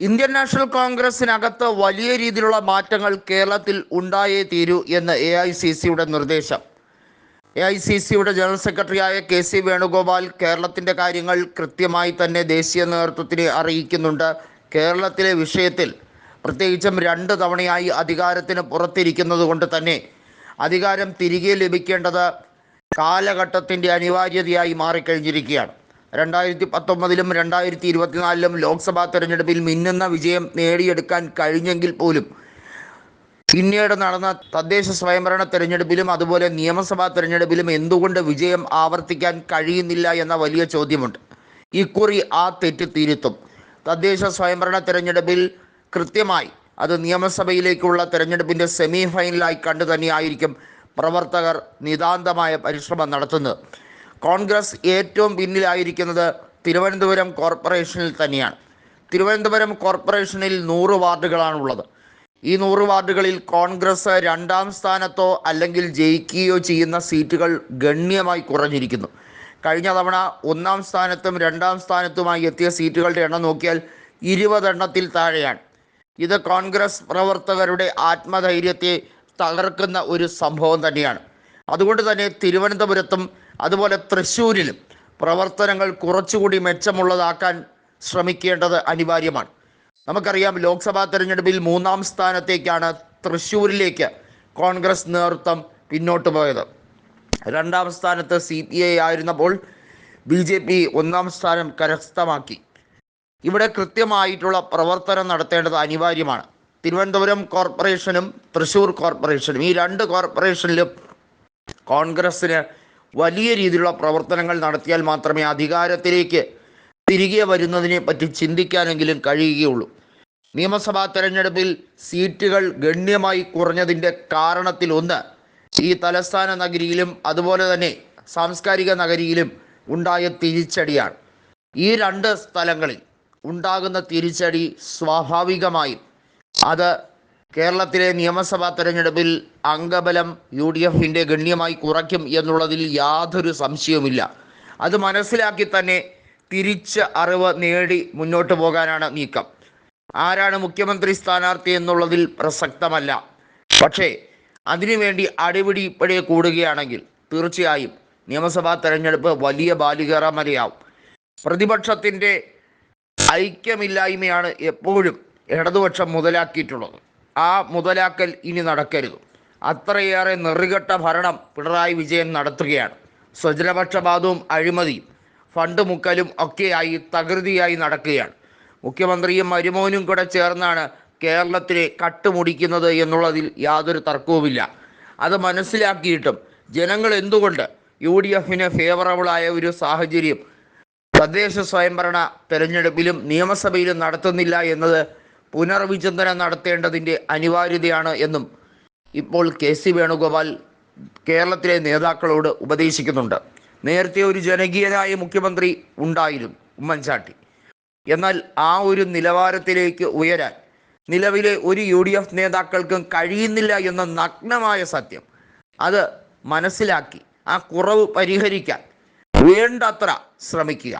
Indian national കോൺഗ്രസിനകത്ത് വലിയ രീതിയിലുള്ള മാറ്റങ്ങൾ കേരളത്തിൽ ഉണ്ടായേ തീരൂ എന്ന് എ ഐ സി സിയുടെ നിർദ്ദേശം. എ ഐ സി സിയുടെ ജനറൽ സെക്രട്ടറിയായ കെ സി വേണുഗോപാൽ കേരളത്തിന്റെ കാര്യങ്ങൾ കൃത്യമായി തന്നെ ദേശീയ നേതൃത്വത്തിനെ അറിയിക്കുന്നുണ്ട്. കേരളത്തിലെ വിഷയത്തിൽ പ്രത്യേകിച്ചും രണ്ട് തവണയായി അധികാരത്തിന് പുറത്തിരിക്കുന്നത് കൊണ്ട് തന്നെ അധികാരം തിരികെ ലഭിക്കേണ്ടത് കാലഘട്ടത്തിന്റെ അനിവാര്യതയായി മാറിക്കഴിഞ്ഞിരിക്കുകയാണ്. രണ്ടായിരത്തി പത്തൊമ്പതിലും രണ്ടായിരത്തി ഇരുപത്തിനാലിലും ലോക്സഭാ തെരഞ്ഞെടുപ്പിൽ മിന്നുന്ന വിജയം നേടിയെടുക്കാൻ കഴിഞ്ഞെങ്കിൽ പോലും പിന്നീട് നടന്ന തദ്ദേശ സ്വയംഭരണ തെരഞ്ഞെടുപ്പിലും അതുപോലെ നിയമസഭാ തെരഞ്ഞെടുപ്പിലും എന്തുകൊണ്ട് വിജയം ആവർത്തിക്കാൻ കഴിയുന്നില്ല എന്ന വലിയ ചോദ്യമുണ്ട്. ഇക്കുറി ആ തെറ്റ് തിരുത്തും. തദ്ദേശ സ്വയംഭരണ തെരഞ്ഞെടുപ്പിൽ കൃത്യമായി അത് നിയമസഭയിലേക്കുള്ള തെരഞ്ഞെടുപ്പിന്റെ സെമി ഫൈനലായി കണ്ടു തന്നെയായിരിക്കും പ്രവർത്തകർ നിതാന്തമായ പരിശ്രമം നടത്തുന്നത്. കോൺഗ്രസ് ഏറ്റവും പിന്നിലായിരിക്കുന്നത് തിരുവനന്തപുരം കോർപ്പറേഷനിൽ തന്നെയാണ്. തിരുവനന്തപുരം കോർപ്പറേഷനിൽ നൂറ് വാർഡുകളാണുള്ളത്. ഈ നൂറ് വാർഡുകളിൽ കോൺഗ്രസ് രണ്ടാം സ്ഥാനത്തോ അല്ലെങ്കിൽ ജയിക്കുകയോ ചെയ്യുന്ന സീറ്റുകൾ ഗണ്യമായി കുറഞ്ഞിരിക്കുന്നു. കഴിഞ്ഞ തവണ ഒന്നാം സ്ഥാനത്തും രണ്ടാം സ്ഥാനത്തുമായി എത്തിയ സീറ്റുകളുടെ എണ്ണം നോക്കിയാൽ ഇരുപതെണ്ണത്തിൽ താഴെയാണ്. ഇത് കോൺഗ്രസ് പ്രവർത്തകരുടെ ആത്മധൈര്യത്തെ തകർക്കുന്ന ഒരു സംഭവം തന്നെയാണ്. അതുകൊണ്ട് തന്നെ തിരുവനന്തപുരത്തും അതുപോലെ തൃശ്ശൂരിലും പ്രവർത്തനങ്ങൾ കുറച്ചുകൂടി മെച്ചമുള്ളതാക്കാൻ ശ്രമിക്കേണ്ടത് അനിവാര്യമാണ്. നമുക്കറിയാം ലോക്സഭാ തെരഞ്ഞെടുപ്പിൽ മൂന്നാം സ്ഥാനത്തേക്കാണ് തൃശ്ശൂരിലേക്ക് കോൺഗ്രസ് നേതൃത്വം പിന്നോട്ട് പോയത്. രണ്ടാം സ്ഥാനത്ത് സി പി ഐ ആയിരുന്നപ്പോൾ ബി ജെ പി ഒന്നാം സ്ഥാനം കരസ്ഥമാക്കി. ഇവിടെ കൃത്യമായിട്ടുള്ള പ്രവർത്തനം നടത്തേണ്ടത് അനിവാര്യമാണ്. തിരുവനന്തപുരം കോർപ്പറേഷനും തൃശ്ശൂർ കോർപ്പറേഷനും ഈ രണ്ട് കോർപ്പറേഷനിലും കോൺഗ്രസ്സിന് വലിയ രീതിയിലുള്ള പ്രവർത്തനങ്ങൾ നടത്തിയാൽ മാത്രമേ അധികാരത്തിലേക്ക് തിരികെ വരുന്നതിനെ പറ്റി ചിന്തിക്കാനെങ്കിലും കഴിയുകയുള്ളൂ. നിയമസഭാ തെരഞ്ഞെടുപ്പിൽ സീറ്റുകൾ ഗണ്യമായി കുറഞ്ഞതിന്റെ കാരണത്തിൽ ഒന്ന് ഈ തലസ്ഥാന നഗരിയിലും അതുപോലെ തന്നെ സാംസ്കാരിക നഗരിയിലും ഉണ്ടായ തിരിച്ചടിയാണ്. ഈ രണ്ട് സ്ഥലങ്ങളിൽ ഉണ്ടാകുന്ന തിരിച്ചടി സ്വാഭാവികമായും അത് കേരളത്തിലെ നിയമസഭാ തെരഞ്ഞെടുപ്പിൽ അംഗബലം യു ഡി എഫിന്റെ ഗണ്യമായി കുറയ്ക്കും എന്നുള്ളതിൽ യാതൊരു സംശയവുമില്ല. അത് മനസ്സിലാക്കി തന്നെ തിരിച്ച് അറിവ് നേടി മുന്നോട്ട് പോകാനാണ് നീക്കം. ആരാണ് മുഖ്യമന്ത്രി സ്ഥാനാർത്ഥി എന്നുള്ളതിൽ പ്രസക്തമല്ല. പക്ഷേ അതിനുവേണ്ടി അടിപിടി ഇപ്പോഴേ കൂടുകയാണെങ്കിൽ തീർച്ചയായും നിയമസഭാ തെരഞ്ഞെടുപ്പ് വലിയ ബാലികേറാമലയാവും പ്രതിപക്ഷത്തിന്റെ ഐക്യമില്ലായ്മയാണ് എപ്പോഴും ഇടതുപക്ഷം മുതലാക്കിയിട്ടുള്ളത്. ആ മുതലാക്കൽ ഇനി നടക്കരുത്. അത്രയേറെ നെറികെട്ട ഭരണം പിണറായി വിജയൻ നടത്തുകയാണ്. സ്വജനപക്ഷപാതവും അഴിമതിയും ഫണ്ട് മുക്കലും ഒക്കെയായി തകൃതിയായി നടക്കുകയാണ്. മുഖ്യമന്ത്രിയും മരുമോനും കൂടെ ചേർന്നാണ് കേരളത്തിലെ കട്ടുമുടിക്കുന്നത് എന്നുള്ളതിൽ യാതൊരു തർക്കവുമില്ല. അത് മനസ്സിലാക്കിയിട്ടും ജനങ്ങൾ എന്തുകൊണ്ട് യു ഡി എഫിന് ഫേവറബിളായ ഒരു സാഹചര്യം തദ്ദേശ സ്വയംഭരണ തെരഞ്ഞെടുപ്പിലും നിയമസഭയിലും നടത്തുന്നില്ല എന്നത് പുനർവിചിന്തനം നടത്തേണ്ടതിന്റെ അനിവാര്യതയാണ് എന്നും ഇപ്പോൾ കെ സി വേണുഗോപാൽ കേരളത്തിലെ നേതാക്കളോട് ഉപദേശിക്കുന്നുണ്ട്. നേരത്തെ ഒരു ജനകീയനായ മുഖ്യമന്ത്രി ഉണ്ടായിരുന്നു ഉമ്മൻചാണ്ടി. എന്നാൽ ആ ഒരു നിലവാരത്തിലേക്ക് ഉയരാൻ നിലവിലെ ഒരു യു ഡി എഫ് നേതാക്കൾക്കും കഴിയുന്നില്ല എന്ന നഗ്നമായ സത്യം അത് മനസ്സിലാക്കി ആ കുറവ് പരിഹരിക്കാൻ വേണ്ടത്ര ശ്രമിക്കുക.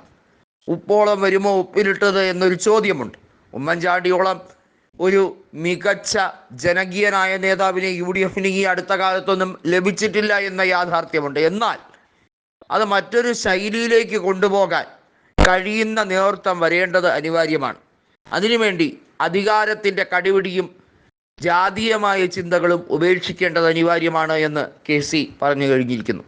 ഉപ്പോളം വരുമോ ഉപ്പിലിട്ടത് എന്നൊരു ചോദ്യമുണ്ട്. ഉമ്മൻചാണ്ടിയോളം ഒരു മികച്ച ജനകീയനായ നേതാവിനെ യു ഡി എഫിന് ഈ അടുത്ത കാലത്തൊന്നും ലഭിച്ചിട്ടില്ല എന്ന യാഥാർത്ഥ്യമുണ്ട്. എന്നാൽ അത് മറ്റൊരു ശൈലിയിലേക്ക് കൊണ്ടുപോകാൻ കഴിയുന്ന നേതൃത്വം വരേണ്ടത് അനിവാര്യമാണ്. അതിനുവേണ്ടി അധികാരത്തിന്റെ കടിപിടിയും ജാതീയമായ ചിന്തകളും ഉപേക്ഷിക്കേണ്ടത് അനിവാര്യമാണ് എന്ന് കെ സി പറഞ്ഞു കഴിഞ്ഞിരിക്കുന്നു.